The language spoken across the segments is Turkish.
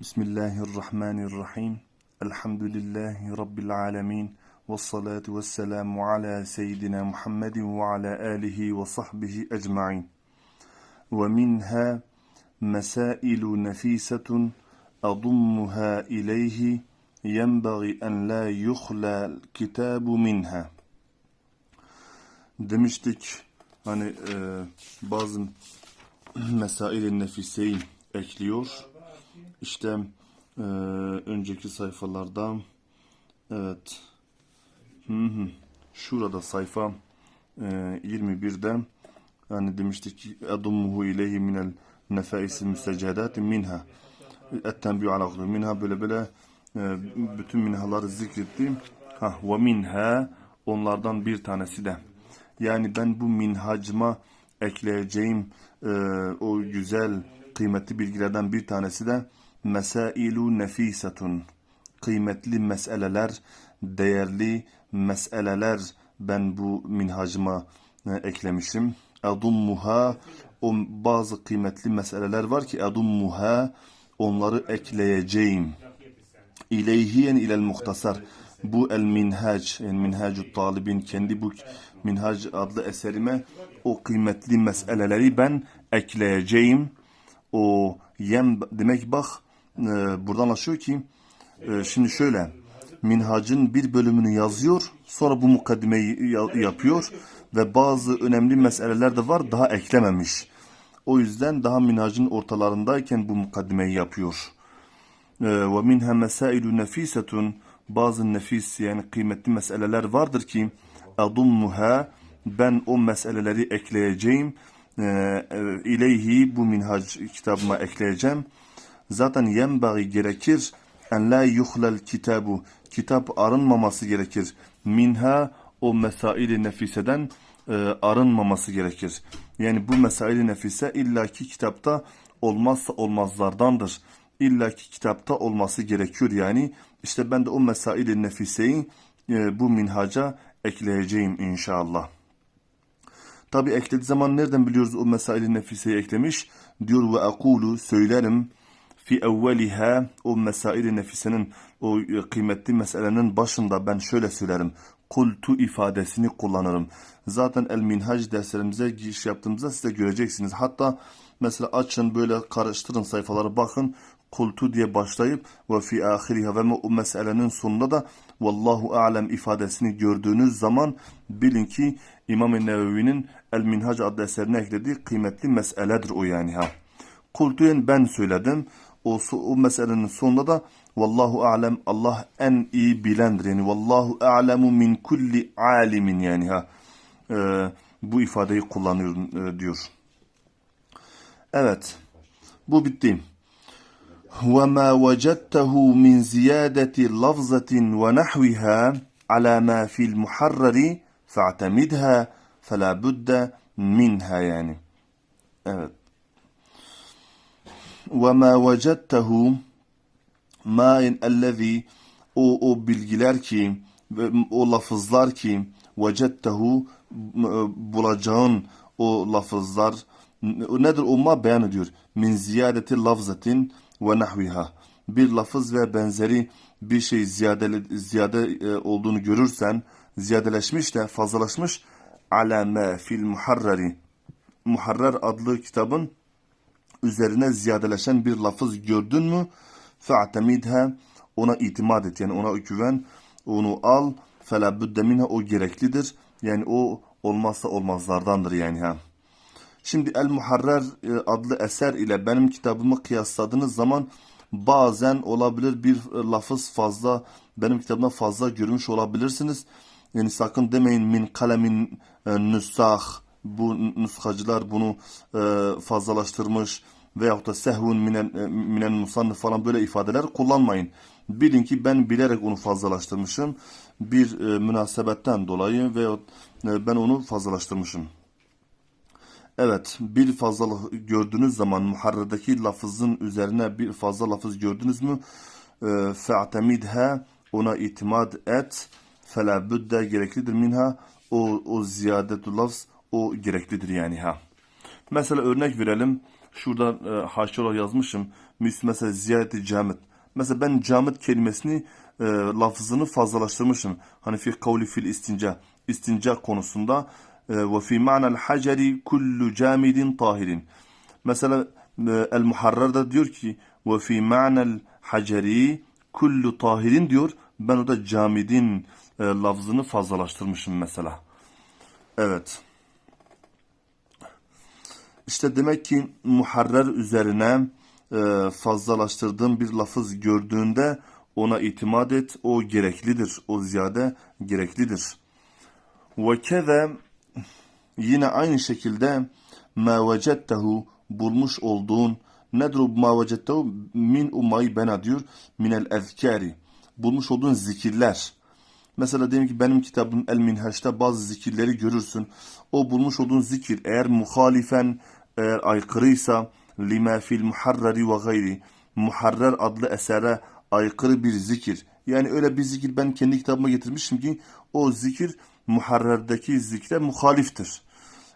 Bismillahirrahmanirrahim. Elhamdülillahi Rabbil alemin. Ve salatu ve selamu ala seyyidina Muhammedin ve ala alihi ve sahbihi ecma'in. Ve minha mesailu nefisetun adummuha ileyhi yenbagi en la yuhla kitabu minha. Demiştik hani e, bazı mesail-i nefiseyi ekliyor. İşte e, önceki sayfalarda evet. Hı hı, şurada sayfa e, 21'de yani demiştik ki adummuhu ileyhi minel nefaisil müstecedati minha. Ettenbiyu ala hudu minha. Böyle böyle e, bütün minhaları zikretti. Ha ve minha onlardan bir tanesi de. Yani ben bu minhacıma ekleyeceğim e, o güzel kıymetli bilgilerden bir tanesi de mesailu nefisetun kıymetli meseleler değerli meseleler ben bu minhacıma e, eklemişim. Adummuha o bazı kıymetli meseleler var ki adummuha onları ekleyeceğim. İleyhiyen ilel muhtasar. Bu el minhac yani minhacü talibin kendi bu minhac adlı eserime o kıymetli meseleleri ben ekleyeceğim o yem demek bak e, buradan anlaşıyor ki e, şimdi şöyle minhacın bir bölümünü yazıyor sonra bu mukaddimeyi ya- yapıyor ve bazı önemli meseleler de var daha eklememiş. O yüzden daha minhacın ortalarındayken bu mukaddimeyi yapıyor. Ee, ve minha mesailu nefisetun bazı nefis yani kıymetli meseleler vardır ki adummuha ben o meseleleri ekleyeceğim e, ileyhi bu minhac kitabıma ekleyeceğim. Zaten yenbagi gerekir. En la yuhlal kitabu. Kitap arınmaması gerekir. Minha o mesaili nefiseden e, arınmaması gerekir. Yani bu mesaili nefise illaki kitapta olmazsa olmazlardandır. İllaki kitapta olması gerekiyor. Yani. işte ben de o mesail-i nefiseyi e, bu minhaca ekleyeceğim inşallah. Tabi eklediği zaman nereden biliyoruz o mesail-i nefiseyi eklemiş? Diyor ve akulu söylerim fi evveliha o mesail-i nefisenin o e, kıymetli meselenin başında ben şöyle söylerim. Kultu ifadesini kullanırım. Zaten el minhac derslerimize giriş yaptığımızda siz de göreceksiniz. Hatta mesela açın böyle karıştırın sayfaları bakın. Kultu diye başlayıp ve fi ahiriha ve o meselenin sonunda da vallahu alem ifadesini gördüğünüz zaman bilin ki İmam-ı Nevevi'nin El Minhac adlı eserine eklediği kıymetli meseledir o yani ha. Kultuyen ben söyledim. O, o meselenin sonunda da Vallahu alem Allah en iyi bilendir. Yani Vallahu a'lemu min kulli alimin yani ha. Ee, bu ifadeyi kullanıyor e, diyor. Evet. Bu bitti. وما وجدته من زيادة لفظة ونحوها على ما في المحرر فاعتمدها فلا بد منها يعني evet. وما وجدته ما الذي o, o bilgiler ki ve o lafızlar ki vecettehu bulacağın o lafızlar nedir o ma beyan ediyor min ziyadeti lafzatin ve nahviha bir lafız ve benzeri bir şey ziyade ziyade e, olduğunu görürsen ziyadeleşmiş de fazlalaşmış ala ma fil muharrari muharrer adlı kitabın üzerine ziyadeleşen bir lafız gördün mü fe'temidha ona itimat et yani ona güven onu al fela budde minha o gereklidir yani o olmazsa olmazlardandır yani ha. Şimdi El Muharrer e, adlı eser ile benim kitabımı kıyasladığınız zaman bazen olabilir bir e, lafız fazla benim kitabımda fazla görmüş olabilirsiniz. Yani sakın demeyin min kalemin e, nüsah bu nuskacılar bunu e, fazlalaştırmış veyahut da sehvun minen, e, minen musannif falan böyle ifadeler kullanmayın. Bilin ki ben bilerek onu fazlalaştırmışım. Bir e, münasebetten dolayı veyahut e, ben onu fazlalaştırmışım. Evet, bir fazla gördüğünüz zaman muharredeki lafızın üzerine bir fazla lafız gördünüz mü? E, Fe'temidha ona itimat et. Fela budde gereklidir minha. O, o ziyadetu lafz o gereklidir yani ha. Mesela örnek verelim. Şurada e, haşi olarak yazmışım. mesela ziyadeti camit. Mesela ben camit kelimesini e, lafzını fazlalaştırmışım. Hani fi kavli fil istinca. istinca konusunda ve fi ma'nel haceri kullu camidin tahirin. Mesela El Muharrar'da diyor ki ve fi ma'nel haceri kullu tahirin diyor. Ben orada camidin e, lafzını fazlalaştırmışım mesela. Evet. İşte demek ki muharrer üzerine e, fazlalaştırdığın bir lafız gördüğünde ona itimat et. O gereklidir. O ziyade gereklidir. Ve keze yine aynı şekilde ma vecettehu bulmuş olduğun nedir o ma vecettehu min umay bena diyor minel ezkari bulmuş olduğun zikirler Mesela diyelim ki benim kitabım El Minhaç'ta bazı zikirleri görürsün. O bulmuş olduğun zikir eğer muhalifen, eğer aykırıysa lima fil muharrari ve gayri muharrer adlı esere aykırı bir zikir. Yani öyle bir zikir ben kendi kitabıma getirmişim ki o zikir muharrerdeki zikre muhaliftir.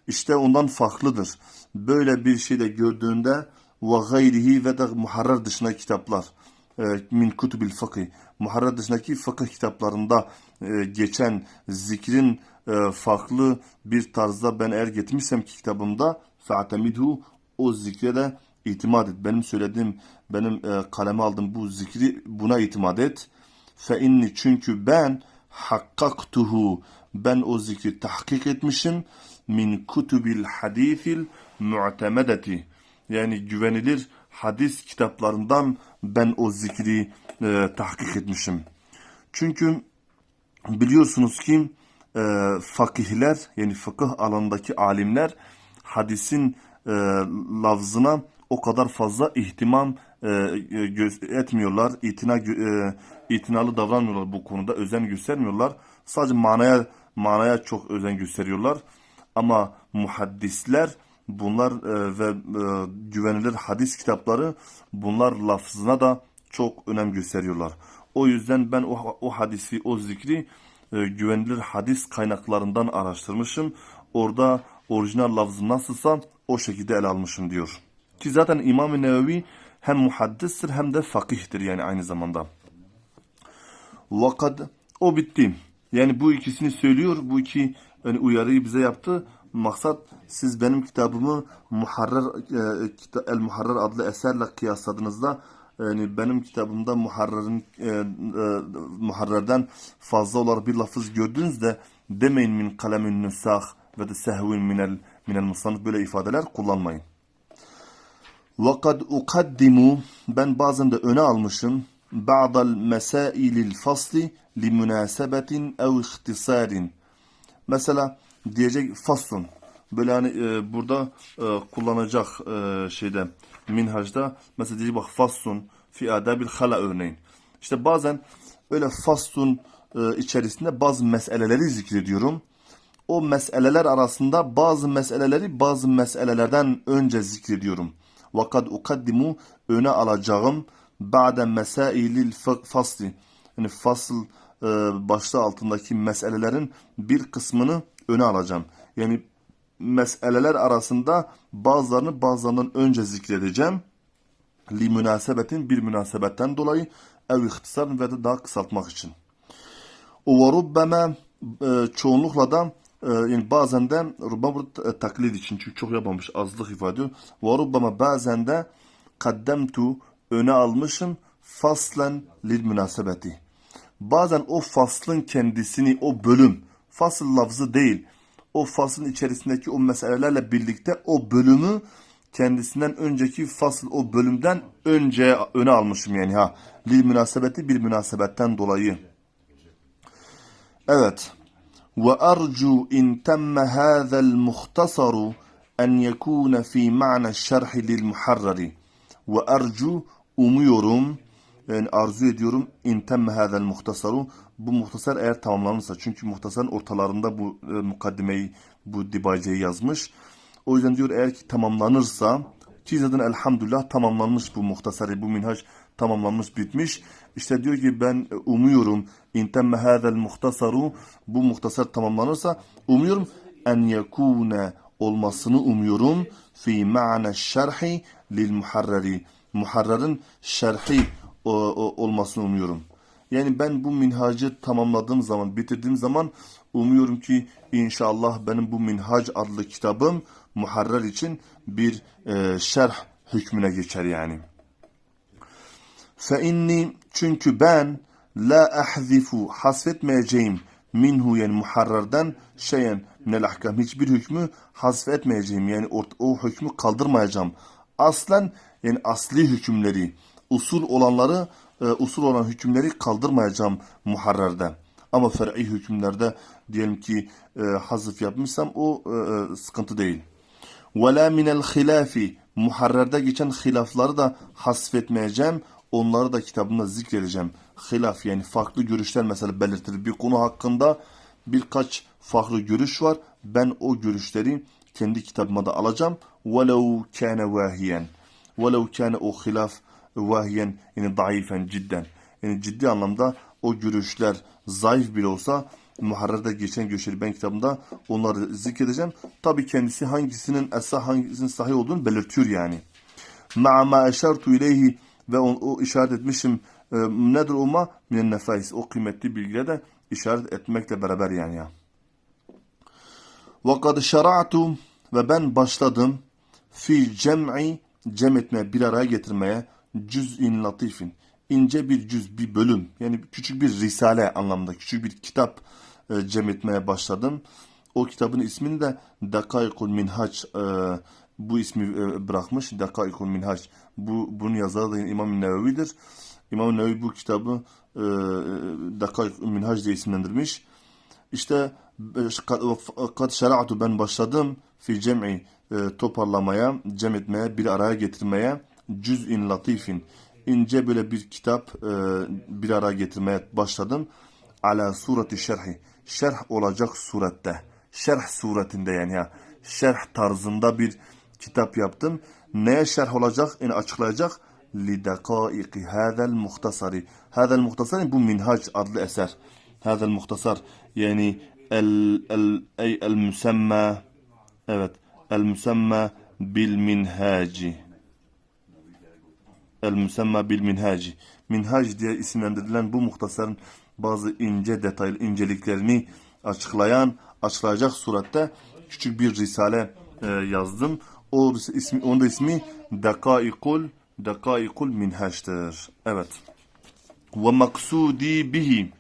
İşte ondan farklıdır. Böyle bir şey de gördüğünde ve gayrihi ve de muharrer dışındaki kitaplar e, min kutubil fıkhi muharrer dışındaki fıkıh kitaplarında e, geçen zikrin e, farklı bir tarzda ben eğer getirmişsem ki kitabımda fa'temidhu o zikre de itimat et. Benim söylediğim, benim e, kaleme aldığım bu zikri buna itimat et. Fe inni çünkü ben hakkaktuhu ben o zikri tahkik etmişim min kutubil hadisil mu'temedeti yani güvenilir hadis kitaplarından ben o zikri e, tahkik etmişim. Çünkü biliyorsunuz ki e, fakihler yani fıkıh alanındaki alimler hadisin e, lafzına o kadar fazla ihtimam e, göz etmiyorlar. İtina, e, itinalı davranmıyorlar bu konuda. Özen göstermiyorlar. Sadece manaya manaya çok özen gösteriyorlar. Ama muhaddisler bunlar e, ve e, güvenilir hadis kitapları bunlar lafzına da çok önem gösteriyorlar. O yüzden ben o, o hadisi, o zikri e, güvenilir hadis kaynaklarından araştırmışım. Orada orijinal lafzı nasılsa o şekilde ele almışım diyor. Ki zaten İmam-ı Nevevi hem muhaddistir hem de fakihtir yani aynı zamanda. Vakad o bitti. Yani bu ikisini söylüyor. Bu iki yani uyarıyı bize yaptı. Maksat siz benim kitabımı Muharrer e, El Muharrer adlı eserle kıyasladığınızda yani benim kitabımda Muharrer'in e, e, Muharrer'den fazla olarak bir lafız gördüğünüzde demeyin min kalemin nusah ve de sehvin minel minel musannif böyle ifadeler kullanmayın. وَقَدْ اُقَدِّمُ Ben bazen de öne almışım. بَعْضَ الْمَسَائِلِ الْفَصْلِ لِمُنَاسَبَةٍ اَوْ اِخْتِصَارٍ Mesela diyecek faslun. Böyle hani e, burada e, kullanacak e, şeyde minhajda mesela diyecek bak faslun fi adabil hala örneğin. İşte bazen öyle faslun e, içerisinde bazı meseleleri zikrediyorum. O meseleler arasında bazı meseleleri bazı meselelerden önce zikrediyorum. Vakad ukaddimu öne alacağım ba'de mesailil fasli. Yani fasıl e, başlığı altındaki meselelerin bir kısmını öne alacağım. Yani meseleler arasında bazılarını bazılarından önce zikredeceğim. Li münasebetin bir münasebetten dolayı ev ihtisar ve de daha kısaltmak için. O rubbeme e, çoğunlukla da e, yani bazen de rubbama burada e, taklit için çünkü çok yapmamış azlık ifade ediyor. Ve bazen de kaddemtu öne almışım faslen lil münasebeti. Bazen o faslın kendisini o bölüm fasıl lafzı değil o faslın içerisindeki o meselelerle birlikte o bölümü kendisinden önceki fasıl o bölümden önce öne almışım yani ha. Lil münasebeti bir münasebetten dolayı. Evet. Ve arju in temme hâzel muhtasaru en yekûne fî ma'na şerhi lil muharrari. Ve arju umuyorum yani arzu ediyorum in temme hâzel muhtasaru bu muhtasar eğer tamamlanırsa çünkü muhtasarın ortalarında bu e, mukaddimeyi bu dibaceyi yazmış. O yüzden diyor eğer ki tamamlanırsa ki zaten elhamdülillah tamamlanmış bu muhtasarı bu minhaj tamamlanmış bitmiş. İşte diyor ki ben e, umuyorum in temme hâzel muhtasaru bu muhtasar tamamlanırsa umuyorum en yekûne olmasını umuyorum fi ma'na şerhi lil muharreri Muharrer'in şerhi o, o- olmasını umuyorum. Yani ben bu minhacı tamamladığım zaman, bitirdiğim zaman umuyorum ki inşallah benim bu minhac adlı kitabım Muharrer için bir e, şerh hükmüne geçer yani. Fe çünkü ben la ahzifu hasfetmeyeceğim minhu yani muharrerden şeyen minel ahkam hiçbir hükmü hasfetmeyeceğim yani o, o hükmü kaldırmayacağım. Aslen yani asli hükümleri usul olanları e, usul olan hükümleri kaldırmayacağım muharrerde. Ama fer'i hükümlerde diyelim ki e, hazıf yapmışsam o e, e, sıkıntı değil. وَلَا مِنَ الْخِلَافِ Muharrerde geçen hilafları da hasfetmeyeceğim. Onları da kitabımda zikredeceğim. Hilaf yani farklı görüşler mesela belirtilir. Bir konu hakkında birkaç farklı görüş var. Ben o görüşleri kendi kitabıma da alacağım. وَلَوْ كَانَ وَاهِيًا وَلَوْ كَانَ o hilaf vahiyen yani daifen cidden. Yani ciddi anlamda o görüşler zayıf bile olsa Muharrer'de geçen görüşleri ben kitabımda onları zikredeceğim. Tabi kendisi hangisinin esah hangisinin sahih olduğunu belirtiyor yani. Ma'a ma eşertu ileyhi ve on, o işaret etmişim e, nedir o ma? Minen nefais. O kıymetli bilgiye de işaret etmekle beraber yani ya. Ve kad ve ben başladım fi cem'i cem etmeye bir araya getirmeye cüz'in latifin ince bir cüz bir bölüm yani küçük bir risale anlamda küçük bir kitap e, cem etmeye başladım. O kitabın ismini de Dakaikul Minhaç e, bu ismi e, bırakmış. Dakaikul Minhaç. Bu bunun yazarı da İmam Nevevi'dir. İmam Nevevi bu kitabı e, Dakaikul Minhaç diye isimlendirmiş. İşte kat şera'tu ben başladım fi cem'i e, toparlamaya, cem etmeye, bir araya getirmeye cüz'in latifin ince böyle bir kitap e, bir araya getirmeye başladım. Ala sureti şerhi. Şerh olacak surette. Şerh suretinde yani ya. Şerh tarzında bir kitap yaptım. Neye şerh olacak? Yani açıklayacak. لِدَقَائِقِ هَذَا الْمُخْتَصَرِ هَذَا الْمُخْتَصَرِ bu Minhac adlı eser. هَذَا الْمُخْتَصَر yani el, el, ey, el müsemme evet el müsemme bil minhaci el müsemme bil minhaci minhac diye isimlendirilen bu muhtasarın bazı ince detaylı inceliklerini açıklayan açıklayacak surette küçük bir risale e, yazdım. O ismi onun da ismi Dakaikul Dakaikul Minhaç'tır. Evet. Ve maksudi bihi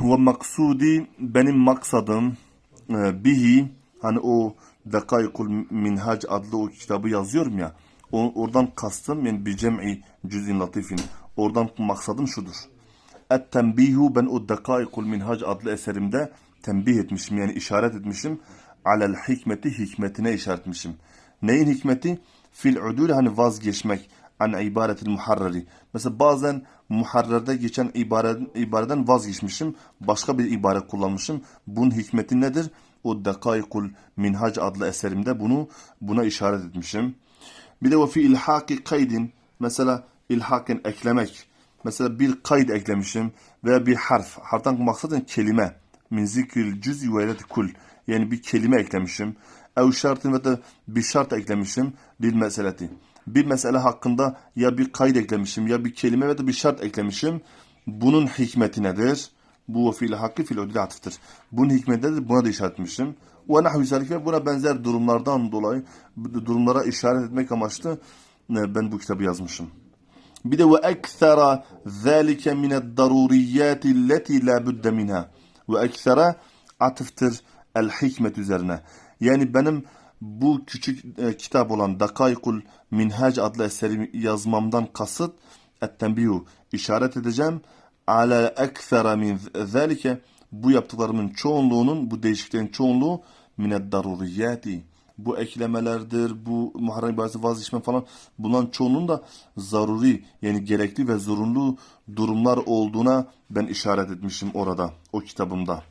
ve maksudi benim maksadım e, bihi hani o Dakaikul Minhac adlı o kitabı yazıyorum ya oradan kastım yani bir cem'i cüz'in latifin oradan maksadım şudur. Et tembihu ben o Dakaikul Minhac adlı eserimde tembih etmişim yani işaret etmişim. Alel hikmeti hikmetine işaret etmişim. Neyin hikmeti? Fil udul hani vazgeçmek an ibaretil muharreri. Mesela bazen muharrerde geçen ibare, ibareden vazgeçmişim. Başka bir ibare kullanmışım. Bunun hikmeti nedir? O Dakaikul Minhac adlı eserimde bunu buna işaret etmişim. Bir de o fi ilhaki kaydin mesela ilhakin eklemek. Mesela bir kayd eklemişim veya bir harf. Harftan maksaden kelime. Min zikril cüz kul. Yani bir kelime eklemişim. Ev şartın ve de bir şart eklemişim. Lil meseleti. Bir mesele hakkında ya bir kayıt eklemişim ya bir kelime ve de bir şart eklemişim. Bunun hikmeti nedir? Bu fiil hakkı fiil ödülü atıftır. Bunun hikmeti nedir? Buna da işaret etmişim. Ve nahvi zalike buna benzer durumlardan dolayı durumlara işaret etmek amaçlı e, ben bu kitabı yazmışım. Bir de ve ekthera zâlike mined daruriyâti leti la budde minha. Ve ekthera atıftır el hikmet üzerine. Yani benim bu küçük e, kitap olan Dakaikul Minhac adlı eserimi yazmamdan kasıt ettenbihu işaret edeceğim. Ala ekthera min zâlike bu yaptıklarımın çoğunluğunun bu değişikliklerin çoğunluğu mined daruriyati bu eklemelerdir, bu muharrem ibadeti vazgeçme falan bunların çoğunun da zaruri yani gerekli ve zorunlu durumlar olduğuna ben işaret etmişim orada o kitabımda.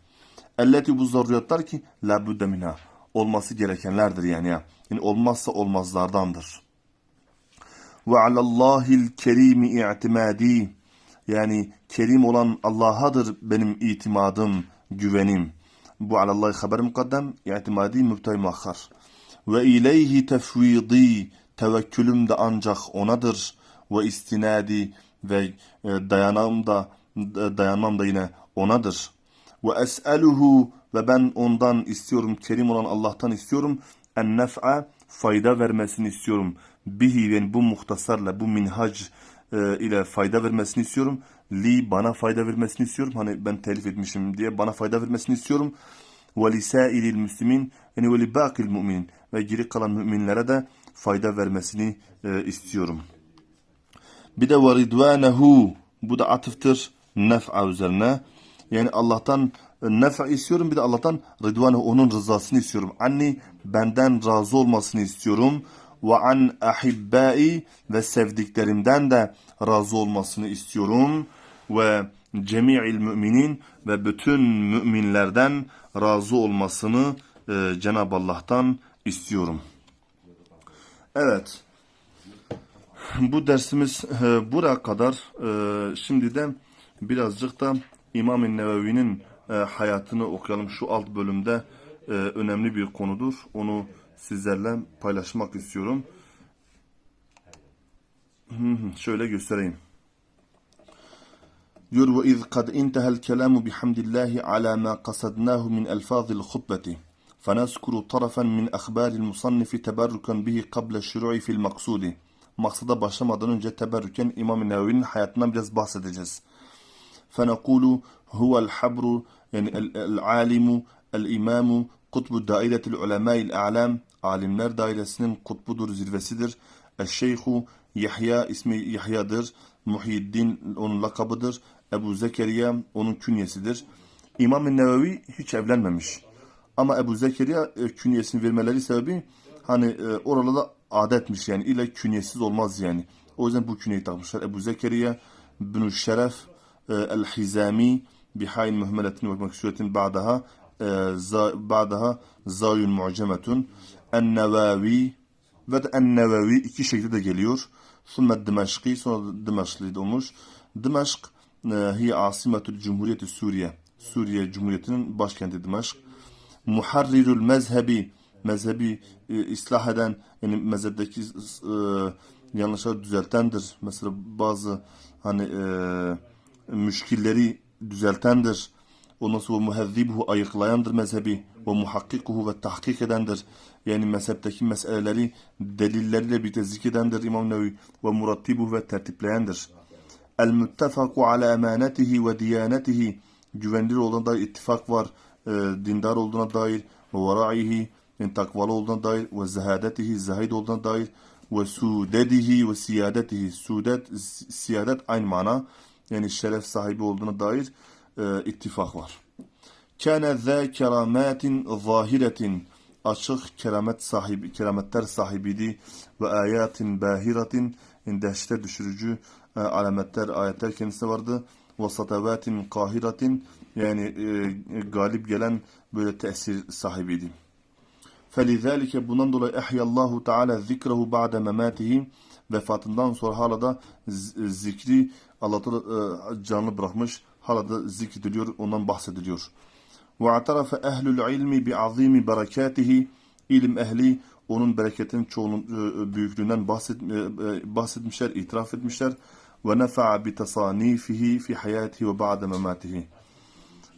Elleti bu zaruriyatlar ki la budde minha olması gerekenlerdir yani ya. Yani olmazsa olmazlardandır. Ve alallahil kerimi i'timadi yani kerim olan Allah'adır benim itimadım, güvenim. Bu alallahi haber mukaddem, i'timadi mübtay muakhar. Ve ileyhi tefvidi Tevekkülüm de ancak onadır. Ve istinadi ve e, dayanam da e, dayanmam da yine onadır. Ve es'eluhu ve ben ondan istiyorum, kerim olan Allah'tan istiyorum. En nef'a fayda vermesini istiyorum. Bihi yani bu muhtasarla, bu minhac e, ile fayda vermesini istiyorum. Li bana fayda vermesini istiyorum. Hani ben telif etmişim diye bana fayda vermesini istiyorum. Ve lisairil müslimin yani ve li bakil müminin ve geri kalan müminlere de fayda vermesini e, istiyorum. Bir de ve bu da atıftır nef'a üzerine. Yani Allah'tan e, nef'a istiyorum bir de Allah'tan ridvanehu onun rızasını istiyorum. Anni benden razı olmasını istiyorum. Ve an ahibbai ve sevdiklerimden de razı olmasını istiyorum. Ve cemi'il müminin ve bütün müminlerden razı olmasını e, Cenab-ı Allah'tan istiyorum. Evet. Bu dersimiz e, buraya kadar. E, şimdi de birazcık da İmam-ı Nevevi'nin e, hayatını okuyalım. Şu alt bölümde e, önemli bir konudur. Onu sizlerle paylaşmak istiyorum. Hı hı, Şöyle göstereyim. diyor ve iz kad intehel kelamu bihamdillahi ala ma qasadnahu min elfazil hutbeti فنذكر طرفا من أخبار المصنف تبركا به قبل الشروع في المقصود Maksada başlamadan önce teberrüken İmam-ı Nevevi'nin hayatından biraz bahsedeceğiz. فنقول هو الحبر يعني ال- العالم الإمام kutbu dairetil ulemâil a'lam alimler dairesinin kutbudur zirvesidir. Eşşeyhu Yahya ismi Yahya'dır. Muhyiddin onun lakabıdır. Ebu Zekeriya onun künyesidir. İmam-ı Nevevi hiç evlenmemiş. Ama Ebu Zekeriya e, künyesini vermeleri sebebi hani e, oralarda adetmiş yani ile künyesiz olmaz yani. O yüzden bu künyeyi takmışlar. Ebu Zekeriya bin Şeref el-Hizami bihayn muhmeletin ve maksuretin ba'daha e, za- ba'daha zayun mu'cemetun en-Nevavi ve en-Nevavi iki şekilde de geliyor. Sümme Dimeşki sonra Dimeşkli olmuş. Dimeşk e, hiye asimetül Cumhuriyeti Suriye. Suriye Cumhuriyeti'nin başkenti Dimeşk. Muharrirül mezhebi mezhebi e, ıslah eden yani mezhepteki e, yanlışları düzeltendir. Mesela bazı hani e, müşkilleri düzeltendir. Ondan sonra muhezzibuhu ayıklayandır mezhebi ve muhakkikuhu ve tahkik edendir. Yani mezhepteki meseleleri delilleriyle birlikte zikredendir İmam Nevi ve murattibuhu ve tertipleyendir. El muttafaku ala emanetihi ve diyanetihi güvenilir olduğuna dair ittifak var. E, dindar olduğuna dair ve varaihi yani takvalı olduğuna dair ve zehadetihi zahid olduğuna dair ve sudedihi ve siyadetihi sudet si- siyadet aynı mana yani şeref sahibi olduğuna dair e, ittifak var. Kâne zâ kerâmâtin zâhiretin açık keramet sahibi, kerametler sahibiydi ve ayatin bahiratin dehşete düşürücü e, alametler, ayetler kendisine vardı. Ve satavatin kahiratin yani e, galip gelen böyle tesir sahibiydi. فَلِذَٰلِكَ bundan dolayı ehyallahu teala zikrehu ba'de mematihi vefatından sonra hala da z- zikri Allah Teala e, canlı bırakmış. Hala da zikrediliyor, ondan bahsediliyor. وَاَعْتَرَفَ اَهْلُ الْعِلْمِ بِعَظِيمِ berekatihi ilim ehli onun bereketinin çoğunun e, büyüklüğünden bahset, e, e, bahsetmişler, itiraf etmişler. Ve nefa'a bi tasanifihi fi hayatihi ve ba'de mematihi.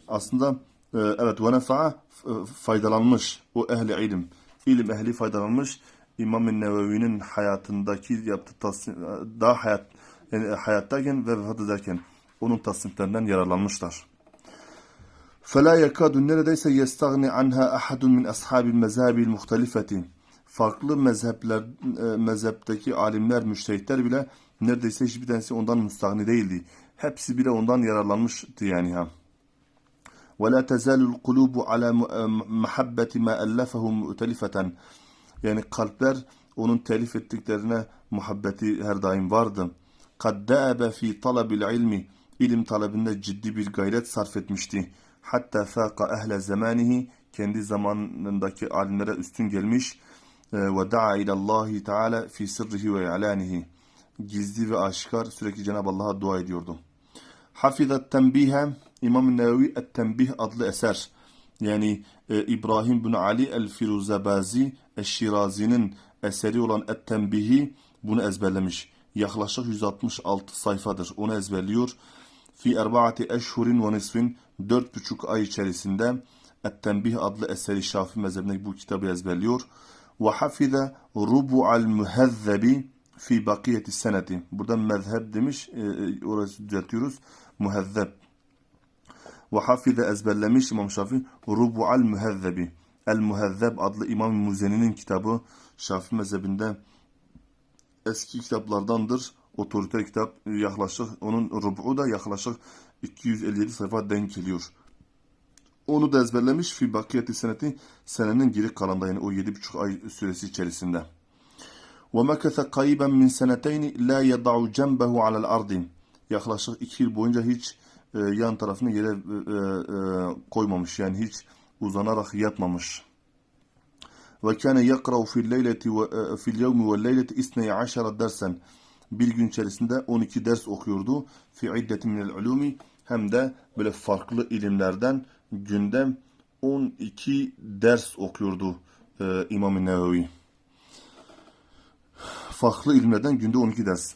Aslında e, evet ve nefa'a f- faydalanmış o ehli ilim. İlim ehli faydalanmış. İmam-ı Nevevi'nin hayatındaki yaptığı tasnif, daha hayat yani hayattayken ve vefat ederken onun tasniflerinden yararlanmışlar. فلا يكاد neredeyse yestagni anha ahadun min ashabil mezhebil muhtelifeti. Farklı mezhepler e, mezhepteki alimler, müştehitler bile neredeyse hiçbir tanesi ondan müstahni değildi. Hepsi bile ondan yararlanmıştı yani ha. ولا تزال القلوب على محبة ما ألفه مؤتلفة yani kalpler onun telif ettiklerine muhabbeti her daim vardı. قد دأب في طلب العلم ilim talebinde ciddi bir gayret sarf etmişti. Hatta faqa ehle zamanihi kendi zamanındaki alimlere üstün gelmiş e, ve da'a ilallahi teala fi sırrihi ve i'lanihi gizli ve aşikar sürekli Cenab-ı Allah'a dua ediyordu. Hafizat Tenbihe İmam-ı Nevevi Et-Tenbih adlı eser. Yani e, İbrahim bin Ali el-Firuzabazi Eşşirazi'nin eseri olan Et-Tenbihi bunu ezberlemiş. Yaklaşık 166 sayfadır. Onu ezberliyor. Fi erbaati eşhurin ve nisfin dört buçuk ay içerisinde Et-Tenbih adlı eseri Şafii mezhebindeki bu kitabı ezberliyor. Ve hafize rubu'al muhezzebi fi bakiyeti seneti. Burada mezhep demiş. E, e, orası düzeltiyoruz. Muhezzeb. Ve hafize ezberlemiş İmam Şafii Rubu'al Muhezzebi. El Muhezzeb adlı İmam Muzeni'nin kitabı Şafii mezhebinde eski kitaplardandır. Otoriter kitap yaklaşık onun rubu da yaklaşık 257 sayfa denk geliyor. Onu da ezberlemiş fi bakiyeti seneti senenin geri kalanında yani o 7,5 ay süresi içerisinde. وَمَكَثَ قَيْبًا مِنْ سَنَتَيْنِ لَا يَضَعُ جَنْبَهُ عَلَى الْأَرْضِ Yaklaşık iki yıl boyunca hiç e, yan tarafını yere e, e, koymamış yani hiç uzanarak yatmamış. وكان يقرأ في الليلة و- في اليوم والليلة 12 dersen bir gün içerisinde 12 ders okuyordu. Fi iddeti minel ulumi hem de böyle farklı ilimlerden günde 12 ders okuyordu e, İmam-ı Nevevi. Farklı ilimlerden günde 12 ders.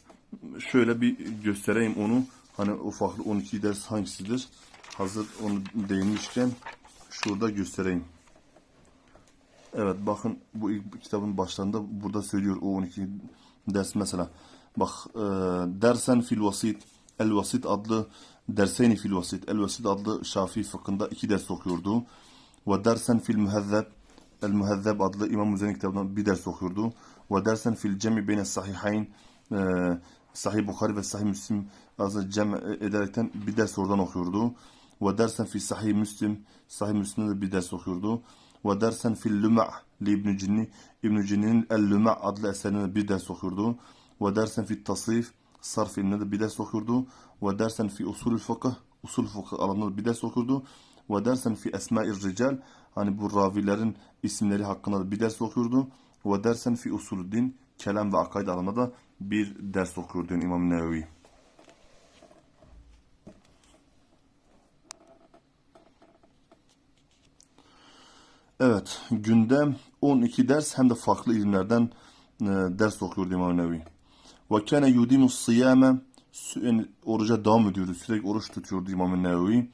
Şöyle bir göstereyim onu. Hani o farklı 12 ders hangisidir? Hazır onu değinmişken şurada göstereyim. Evet bakın bu ilk kitabın başlarında burada söylüyor o 12 ders mesela. Bak e, dersen fil vasit el vasit adlı derseyni fil vasit el vasit adlı Şafii fıkhında iki ders okuyordu. Ve dersen fil muhezzeb el muhezzeb adlı İmam Müzeni kitabından bir ders okuyordu. Ve dersen fil cemi beyne sahihayn e, Sahih Bukhari ve Sahih Müslim azı cem ederekten bir ders oradan okuyordu. Ve dersen fi Sahih Müslim Sahih Müslim'de de bir ders okuyordu. Ve dersen fil Luma' li İbn Cinni İbn Cinni'nin El Luma' adlı eserinde bir ders okuyordu. Ve dersen fi Tasrif Sarf ilminde de bir ders okuyordu. Ve dersen fi Usulü Fıkıh Usul Fıkıh alanında da bir ders okuyordu. Ve dersen fi Esma'ir Rical hani bu ravilerin isimleri hakkında da bir ders okuyordu. Ve dersen fi Usulüddin kelam ve akaid alanında da bir ders okuyordu yani İmam Nevevi. Evet, günde 12 ders hem de farklı ilimlerden e, ders okuyordu İmam Nevevi. Ve kâne yudimu siyâme yani oruca devam ediyordu. Sürekli oruç tutuyordu İmam Nevevi.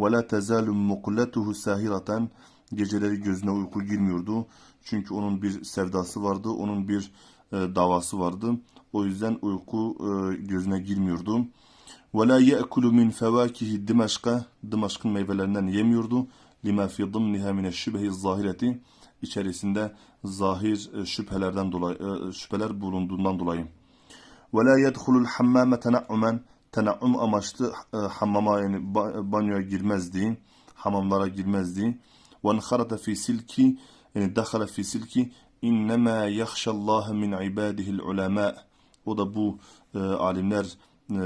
Ve la tezalu muqletuhu sahiratan geceleri gözüne uyku girmiyordu. Çünkü onun bir sevdası vardı, onun bir e, davası vardı. O yüzden uyku e, gözüne girmiyordu. Ve la ye'kulu min fevakihi Dimaşka Dimaşk'ın meyvelerinden yemiyordu. Lima fi dımniha min şübhi zahireti içerisinde zahir e, şüphelerden dolayı e, şüpheler bulunduğundan dolayı. Ve la yedhulul hammame tena'umen tena'um amaçlı e, hammama yani ba- banyoya girmezdi. Hamamlara girmezdi. Ve enharata fi silki yani dakhala fi silki innema yahşallaha min ibadihil ulema. O da bu e, alimler e,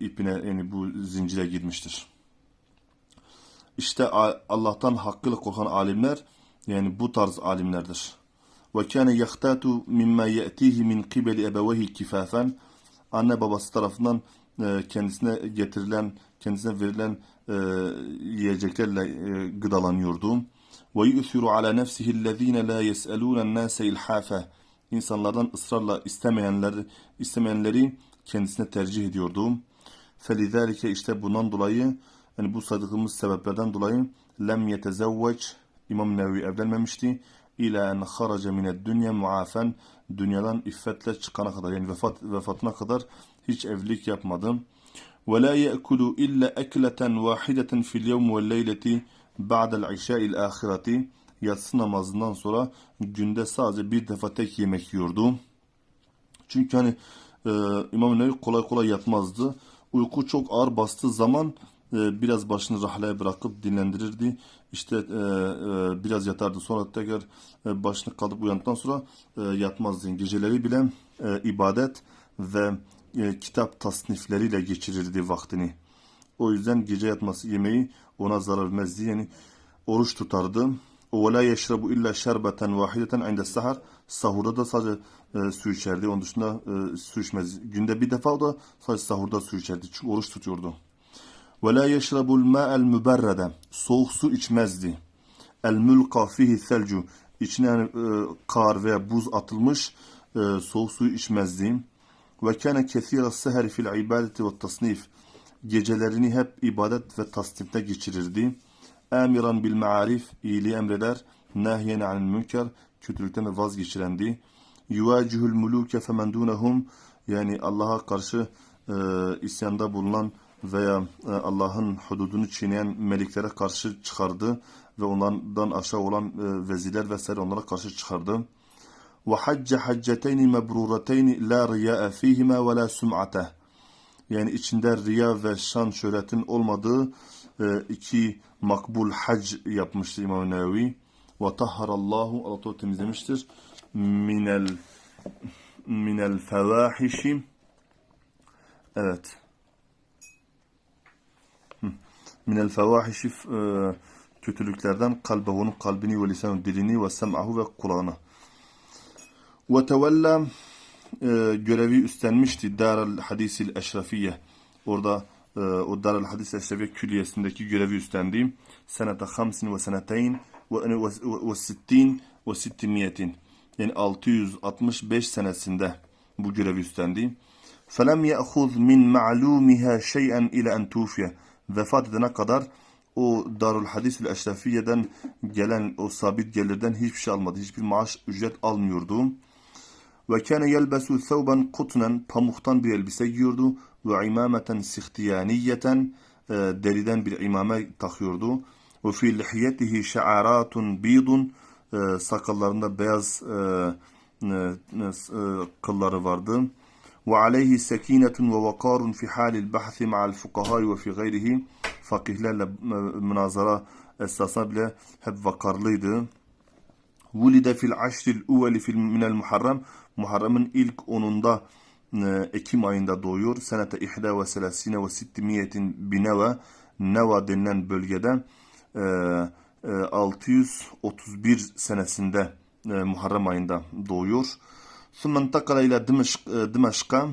ipine yani bu zincire girmiştir. İşte Allah'tan hakkıyla korkan alimler yani bu tarz alimlerdir. Kâne yahtatu mimma ye'tihi min kibeli ebevehi kifafen anne babası tarafından e, kendisine getirilen, kendisine verilen e, yiyeceklerle e, gıdalanıyordu. Yu'thiru ala nefsihi ellezine la yes'elûne nâse ilhâfe İnsanlardan ısrarla istemeyenleri, istemeyenleri kendisine tercih ediyordu. Felizalike işte bundan dolayı yani bu saydığımız sebeplerden dolayı lem yetezevveç İmam Nevevi evlenmemişti. İla en haraca mined dünya muafen dünyadan iffetle çıkana kadar yani vefat vefatına kadar hiç evlilik yapmadı. Ve la ye'kulu illa ekleten vahideten fil yevm ve leyleti ba'del işâ'il ahireti yatsı namazından sonra günde sadece bir defa tek yemek yiyordu. Çünkü hani e, İmam Nevevi kolay kolay yatmazdı. Uyku çok ağır bastığı zaman e, biraz başını rahlaya bırakıp dinlendirirdi. İşte e, e, biraz yatardı. Sonra tekrar başını kaldırıp uyandıktan sonra yatmazdı. Geceleri bile ibadet ve kitap tasnifleriyle geçirirdi vaktini. O yüzden gece yatması yemeği ona zarar vermezdi. Yani oruç tutardı. O la yeşrabu illa şerbeten vahideten inde sahar. Sahurda da sadece e, su içerdi. Onun dışında e, su içmez. Günde bir defa o da sadece sahurda su içerdi. Çünkü oruç tutuyordu. Ve la yeşrabul ma'el müberrede. Soğuk su içmezdi. El mulqa fihi selcu. içine e, kar veya buz atılmış e, soğuk suyu içmezdi. Ve kâne kethîra seheri fil ibadeti ve tasnif. Gecelerini hep ibadet ve tasnifte geçirirdi. Amiran bil ma'arif, iyiliği emreder. Nahyen anil münker, kötülükten de vazgeçirendi. Yuvacihul muluke femen dunehum, yani Allah'a karşı e, isyanda bulunan veya e, Allah'ın hududunu çiğneyen meliklere karşı çıkardı ve onlardan aşağı olan e, veziler vesaire onlara karşı çıkardı. وحج حجتين مبرورتين لا رياء فيهما ولا سمعته yani içinde riya ve şan şöhretin olmadığı e, iki makbul hac yapmıştı İmam Nevevi. Ve tahharallahu Allah Teala temizlemiştir. Minel minel fevahişi evet minel fevahişi e, kötülüklerden kalbehunun kalbini ve lisanı dilini ve sem'ahu ve kulağını ve tevella e, görevi üstlenmişti Darul Hadisil Eşrefiye. Orada e, o Darul Hadis Eşrefiye külliyesindeki görevi üstlendi. Senete 5 ve seneteyn ve ve sittin ve sittimiyetin. Yani 665 senesinde bu görevi üstlendi. فَلَمْ يَأْخُذْ مِنْ مَعْلُومِهَا شَيْئًا إِلَى أَنْ تُوفِيَ Vefat edene kadar o Darul Hadis Eşrefiye'den gelen o sabit gelirden hiçbir şey almadı. Hiçbir maaş ücret almıyordu. Ve kâne yelbesu thawban kutnen pamuktan bir elbise giyiyordu ve imameten sihtiyaniyeten e, deriden bir imame takıyordu. Ve fi lihiyetihi şa'aratun bidun e, sakallarında beyaz e, kılları vardı. Ve vakarun fi halil bahthi ma'al fukahai ve fi gayrihi fakihlerle e, münazara esasına bile hep vakarlıydı. Vulide fil aşril uvveli fil minel muharrem. Muharrem'in ilk onunda e, Ekim ayında doğuyor. Senete ihda ve selasine ve sittimiyetin bineva Neva denilen bölgede e, e, 631 senesinde e, Muharrem ayında doğuyor. İntakala ile Dimeşk, e, Dimeşk'a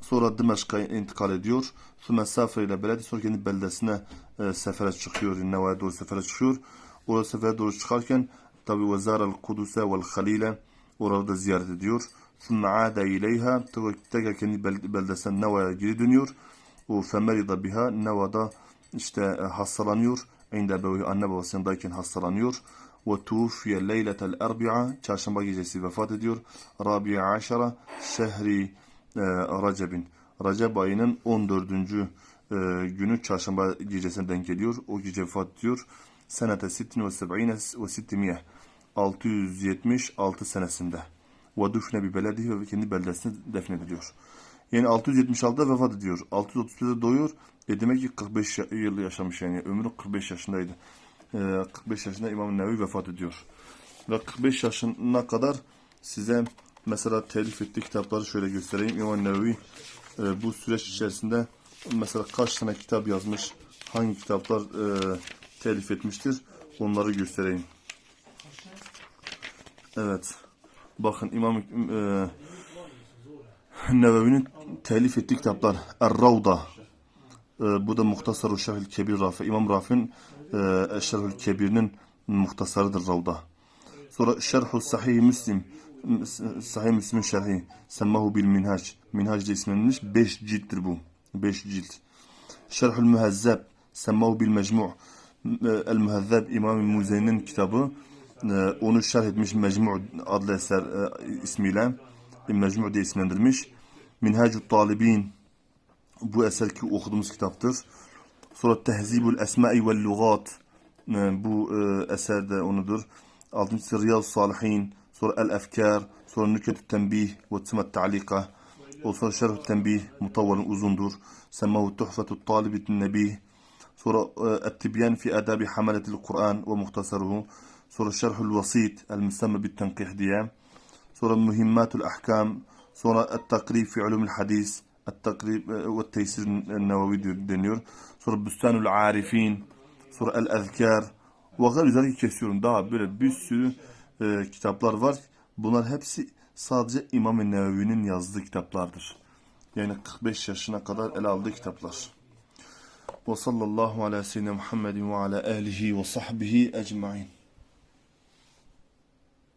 sonra Dimeşk'a intikal ediyor. Sümme Safra ile beledi sonra kendi beldesine e, sefere çıkıyor. Neva'ya doğru sefere çıkıyor. Orada sefere doğru çıkarken tabi Vezar el-Kudüs'e vel Halil'e orada ziyaret ediyor. Sümme ade ileyha tekrar kendi beldesine Neva'ya geri dönüyor. O femerida biha Neva'da işte e, hastalanıyor. İnde bebeği anne babasındayken hastalanıyor. Ve tufiye leyletel erbi'a çarşamba gecesi vefat ediyor. Rabi'a aşara şehri e, Recep'in. Recep ayının 14. E, günü çarşamba gecesine denk geliyor. O gece vefat ediyor. Senete sittin ve seb'ine ve sittimiye. 676 senesinde. Ve dufne bir beledihi ve kendi beldesine defnediliyor. Yani 676'da vefat ediyor. 631'de doğuyor. E demek ki 45 yıl yaşamış yani. Ömrü 45 yaşındaydı. E, 45 yaşında İmam Nevi vefat ediyor. Ve 45 yaşına kadar size mesela telif ettiği kitapları şöyle göstereyim. İmam Nevi e, bu süreç içerisinde mesela kaç tane kitap yazmış, hangi kitaplar e, telif etmiştir onları göstereyim. Evet. Bakın İmam e, Nevevi'nin telif ettiği kitaplar Er-Ravda e, bu da Muhtasar-ı Şerhül Kebir Rafi. İmam Rafi'nin e, Şerhül Kebir'in muhtasarıdır Ravda. Sonra Şerhül Sahih Müslim Sahih Müslim'in şerhi Semmahu bil Minhac. Minhac diye isimlenmiş. 5 cilttir bu. 5 cilt. Şerhül Mühezzeb Semmahu bil Mecmu' El Mühezzeb İmam-ı Muzey'nin kitabı e, onu şerh etmiş Mecmu' adlı eser e, ismiyle Mecmu' diye isimlendirmiş. Minhacü Talibin bu eser ki okuduğumuz kitaptır. Sonra Tehzibul Esma'i vel Lugat bu e, eser de onudur. Altıncısı Riyaz Salihin, sonra El Efkar, sonra Nüketü Tembih ve Tımet Ta'lika. O sonra Şerh Tembih mutavvalın uzundur. Semmahu Tuhfetu Talibit Nebih. Sonra Et-Tibyan fi Adabi Hamaletil Kur'an ve muhtasaruhu. Sonra Şerhul Vasit El Müsemme bit Tenkih diye. Sonra Mühimmatul Ahkam. Sonra Et-Takrib fi Ulumul Hadis. التقريب والتيسير النووي deniyor. Sonra Büstanul Arifin, sonra El Ezkar ve gayri zalik kesiyorum. Daha böyle bir sürü e, kitaplar var. Bunlar hepsi sadece İmam-ı Nevevi'nin yazdığı kitaplardır. Yani 45 yaşına kadar ele aldığı kitaplar. Ve sallallahu ala seyyidina Muhammedin ve ala alihi ve sahbihi ecmain.